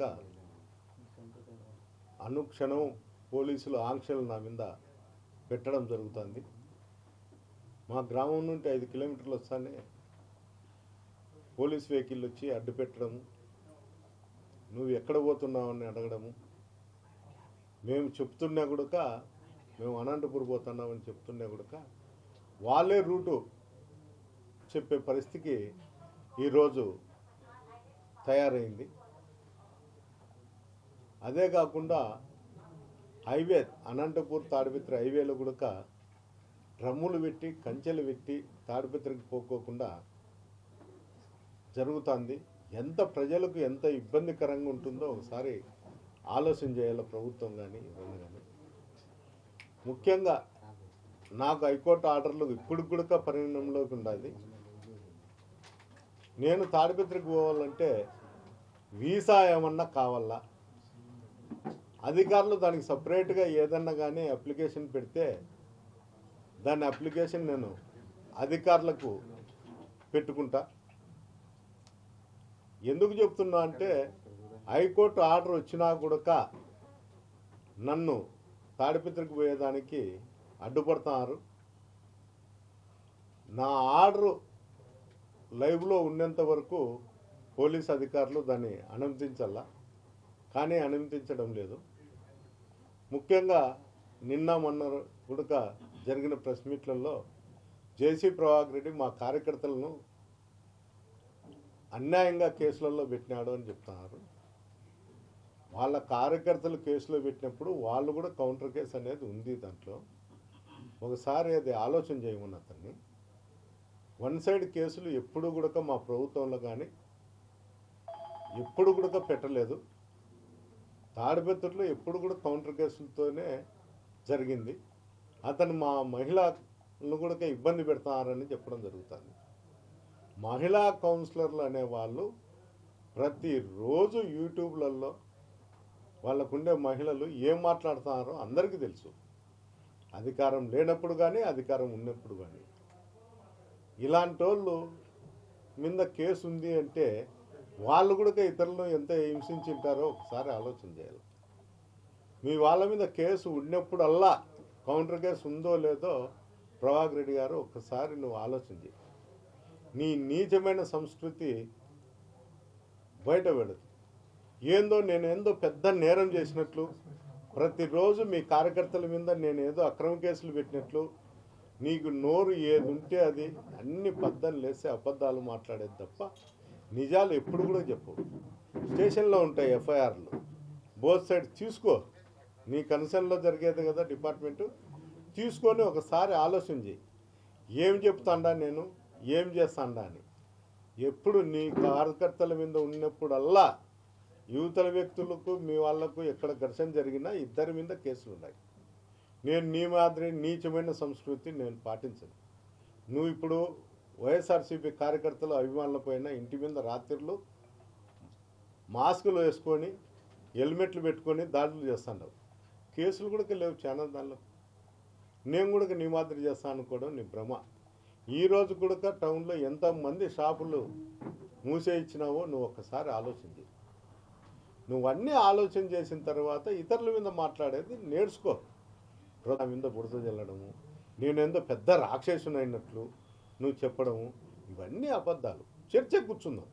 కూడా అనుక్షణం పోలీసులు ఆంక్షలు నా మీద పెట్టడం జరుగుతుంది. మా గ్రామం నుండి ఐదు కిలోమీటర్లు వస్తానే పోలీస్ వెహికల్ వచ్చి అడ్డు పెట్టడము నువ్వు ఎక్కడ పోతున్నావు అని అడగడము. మేము చెప్తున్నా కూడక మేము అనంతపూర్ పోతున్నామని చెప్తున్నా కూడక వాళ్ళే రూటు చెప్పే పరిస్థితికి ఈరోజు తయారైంది. అదే కాకుండా హైవే అనంతపూర్ తాడిపత్రి హైవేలో కూడా డ్రమ్ములు పెట్టి కంచెలు పెట్టి తాడిపత్రికి పోకోకుండా జరుగుతుంది. ఎంత ప్రజలకు ఎంత ఇబ్బందికరంగా ఉంటుందో ఒకసారి ఆలోచన చేయాలి ప్రభుత్వం కానీ ఎవరైనా కానీ ముఖ్యంగా నాకు హైకోర్టు ఆర్డర్లు ఇప్పుడు కూడా పరిణామంలోకి ఉండాలి. నేను తాడిపత్రికి పోవాలంటే వీసా ఏమన్నా కావాలా? అధికారులు దానికి సపరేట్గా ఏదన్నా కానీ అప్లికేషన్ పెడితే దాని అప్లికేషన్ నేను అధికారులకు పెట్టుకుంటా. ఎందుకు చెప్తున్నా అంటే హైకోర్టు ఆర్డర్ వచ్చినా కూడా నన్ను తాడిపత్రికి పోయేదానికి అడ్డుపడుతున్నారు నా ఆర్డరు లైవ్లో ఉన్నంత వరకు పోలీస్ అధికారులు దాన్ని అనుమతించాలా కానీ అనుమతించడం లేదు. ముఖ్యంగా నిన్న మొన్న గుడక జరిగిన ప్రెస్ మీట్లలో జేసీ ప్రభాకర్ రెడ్డి మా కార్యకర్తలను అన్యాయంగా కేసులలో పెట్టినాడు అని చెప్తున్నారు. వాళ్ళ కార్యకర్తలు కేసులో పెట్టినప్పుడు వాళ్ళు కూడా కౌంటర్ కేసు అనేది ఉంది దాంట్లో. ఒకసారి అది ఆలోచన చేయమని అతన్ని. వన్ సైడ్ కేసులు ఎప్పుడు కూడా మా ప్రభుత్వంలో కానీ ఎప్పుడు కూడా పెట్టలేదు. తాడిపత్రిలో ఎప్పుడు కూడా కౌంటర్ కేసులతోనే జరిగింది. అతను మా మహిళలను కూడా ఇబ్బంది పెడతారని చెప్పడం జరుగుతుంది. మహిళా కౌన్సిలర్లు అనేవాళ్ళు ప్రతిరోజు యూట్యూబ్లలో వాళ్ళకుండే మహిళలు ఏం మాట్లాడుతున్నారో అందరికీ తెలుసు. అధికారం లేనప్పుడు కానీ అధికారం ఉన్నప్పుడు కానీ ఇలాంటి వాళ్ళు మీద కేసు ఉంది అంటే వాళ్ళు కూడా ఇతరులను ఎంత హింసించుంటారో ఒకసారి ఆలోచన చేయాలి. మీ వాళ్ళ మీద కేసు ఉన్నప్పుడల్లా కౌంటర్ కేసు ఉందో లేదో ప్రభాకర్ రెడ్డి గారు ఒకసారి నువ్వు ఆలోచన చేయి నీ నీచమైన సంస్కృతి బయటపడదు ఏందో నేను ఏందో పెద్ద నేరం చేసినట్లు ప్రతిరోజు మీ కార్యకర్తల మీద నేను ఏదో అక్రమ కేసులు పెట్టినట్లు నీకు నోరు ఏది ఉంటే అది అన్ని పద్ధతులు వేసి అబద్ధాలు మాట్లాడేది తప్ప నిజాలు ఎప్పుడు కూడా చెప్పు స్టేషన్లో ఉంటాయి ఎఫ్ఐఆర్లు. బోత్ సైడ్ తీసుకో. నీ కన్సర్న్లో జరిగేది కదా డిపార్ట్మెంటు. తీసుకొని ఒకసారి ఆలోచన చేయి ఏం చెప్తాండా నేను? ఏం చేస్తాండా అని. ఎప్పుడు నీ కార్యకర్తల మీద ఉన్నప్పుడల్లా యువతల వ్యక్తులకు మీ వాళ్ళకు ఎక్కడ ఘర్షణ జరిగినా ఇద్దరి మీద కేసులు ఉన్నాయి. నేను నీ మాదిరి నీచమైన సంస్కృతి నేను పాటించను. నువ్వు ఇప్పుడు వైఎస్ఆర్సీపీ కార్యకర్తలు అభిమానుల పైన ఇంటి మీద రాత్రిళ్ళు మాస్కులు వేసుకొని హెల్మెట్లు పెట్టుకొని దాడులు చేస్తున్నావు కేసులు కూడా లేవు చాలా దానిలో. నేను కూడా నీ మాదిరి చేస్తాను అనుకోవడం నీ భ్రమ. ఈరోజు కూడా టౌన్లో ఎంతమంది షాపులు మూసే ఇచ్చినావో నువ్వు ఒక్కసారి ఆలోచించి నువ్వు అన్నీ ఆలోచన చేసిన తర్వాత ఇతరుల మీద మాట్లాడేది నేర్చుకో. నా మీద బురద చల్లడము నేనేందో పెద్ద రాక్షసునైనట్లు నువ్వు చెప్పడము ఇవన్నీ అబద్ధాలు. చర్చ కూర్చుందాం.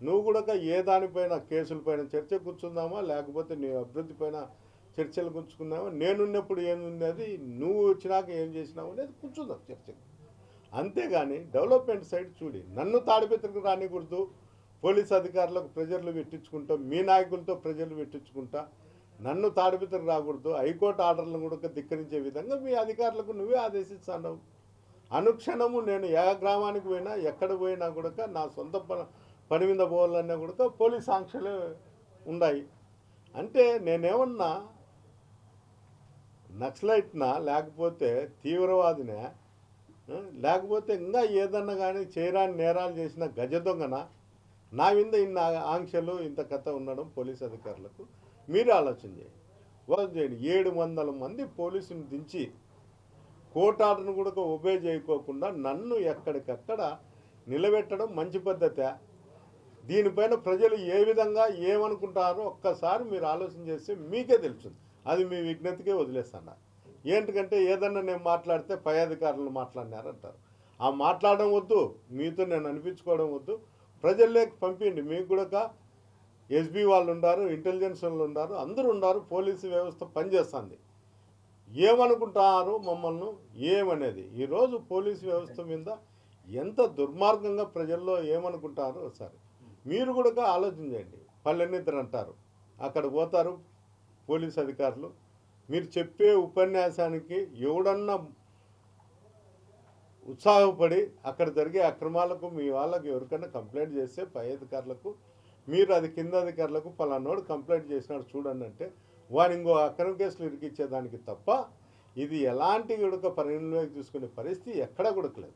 నువ్వు కూడా ఏ దానిపైన కేసులపైన చర్చ కూర్చుందామా? లేకపోతే నీ అభివృద్ధి పైన చర్చలు కూర్చుకుందామా నేనున్నప్పుడు ఏముంది అది నువ్వు వచ్చినాక ఏం చేసినావు అనేది కూర్చుందాం చర్చకు. అంతేగాని డెవలప్మెంట్ సైడ్ చూడి. నన్ను తాడిపెత్తకు రానికూడదు. పోలీస్ అధికారులకు ప్రజలు పెట్టించుకుంటా మీ నాయకులతో ప్రజలు పెట్టించుకుంటా. నన్ను తాడిపెత్తకు రాకూడదు. హైకోర్టు ఆర్డర్లను కూడా ధిక్కరించే విధంగా మీ అధికారులకు నువ్వే ఆదేశిస్తున్నావు అనుక్షణము నేను ఏ గ్రామానికి పోయినా ఎక్కడ పోయినా కూడా నా సొంత ప- పని మీద పోవాలన్నా కూడా పోలీస్ ఆంక్షలు ఉన్నాయి అంటే నేనేమన్నా నక్సలైట్నా లేకపోతే తీవ్రవాదినా లేకపోతే ఇంకా ఏదన్నా కానీ చేయరాని నేరాలు చేసిన గజ దొంగన నా మీద ఇన్ని ఆంక్షలు ఇంత కథ ఉండడం పోలీస్ అధికారులకు మీరు ఆలోచన చేయండి. వాళ్ళు చేయండి. ఏడు వందల మంది పోలీసుని దించి కోర్టు ఆర్డర్ను కూడా ఒబే చేయకోకుండా నన్ను ఎక్కడికక్కడ నిలబెట్టడం మంచి పద్ధతే. దీనిపైన ప్రజలు ఏ విధంగా ఏమనుకుంటారో ఒక్కసారి మీరు ఆలోచన చేస్తే మీకే తెలుస్తుంది. అది మీ విజ్ఞతకే వదిలేస్తాను. ఏంటికంటే ఏదన్నా నేను మాట్లాడితే పై అధికారులు మాట్లాడినారంటారు. ఆ మాట్లాడడం వద్దు మీతో నేను అనిపించుకోవడం వద్దు. ప్రజల్లోకి పంపించండి. మీకు కూడా ఎస్బీ వాళ్ళు ఉన్నారు ఇంటెలిజెన్స్ వాళ్ళు ఉన్నారు అందరూ ఉన్నారు పోలీసు వ్యవస్థ పనిచేస్తుంది. ఏమనుకుంటారు మమ్మల్ని? ఏమనేది? ఈరోజు పోలీసు వ్యవస్థ మీద ఎంత దుర్మార్గంగా ప్రజల్లో ఏమనుకుంటారో ఒకసారి. మీరు కూడా ఆలోచించండి పల్లెనిద్దరు అంటారు. అక్కడ పోతారు పోలీస్ అధికారులు. మీరు చెప్పే ఉపన్యాసానికి ఎవడన్నా ఉత్సాహపడి అక్కడ జరిగే అక్రమాలకు మీ వాళ్ళకు ఎవరికైనా కంప్లైంట్ చేస్తే పై అధికారులకు మీరు అది కింద అధికారులకు పలానోడు కంప్లైంట్ చేసినాడు చూడండి అంటే వారు ఇంకో అక్రమ కేసులు ఇరికిచ్చేదానికి తప్ప ఇది ఎలాంటి గుడక పరిగణలోకి తీసుకునే పరిస్థితి ఎక్కడా గుడకలేదు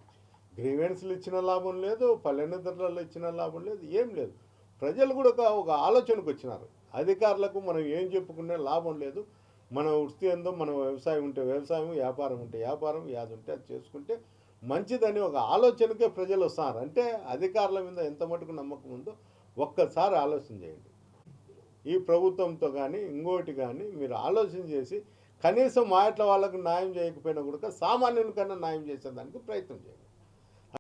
గ్రీవెన్స్లు ఇచ్చిన లాభం లేదు పల్లెనిద్రలలో ఇచ్చిన లాభం లేదు ఏం లేదు. ప్రజలు కూడా ఒక- ఒక ఆలోచనకు వచ్చినారు. అధికారులకు మనం ఏం చెప్పుకునే లాభం లేదు. మన వృత్తి ఏందో మన వ్యవసాయం ఉంటే వ్యవసాయం వ్యాపారం ఉంటే వ్యాపారం యాది ఉంటే అది చేసుకుంటే మంచిదని ఒక ఆలోచనకే ప్రజలు వస్తున్నారు. అంటే అధికారుల మీద ఎంత మటుకు నమ్మకం ఉందో ఒక్కసారి ఆలోచన చేయండి. ఈ ప్రభుత్వంతో కానీ ఇంకోటి కానీ మీరు ఆలోచన చేసి కనీసం మా ఇట్ల వాళ్ళకు న్యాయం చేయకపోయినా కూడా సామాన్యునికన్నా న్యాయం చేసేదానికి ప్రయత్నం చేయండి.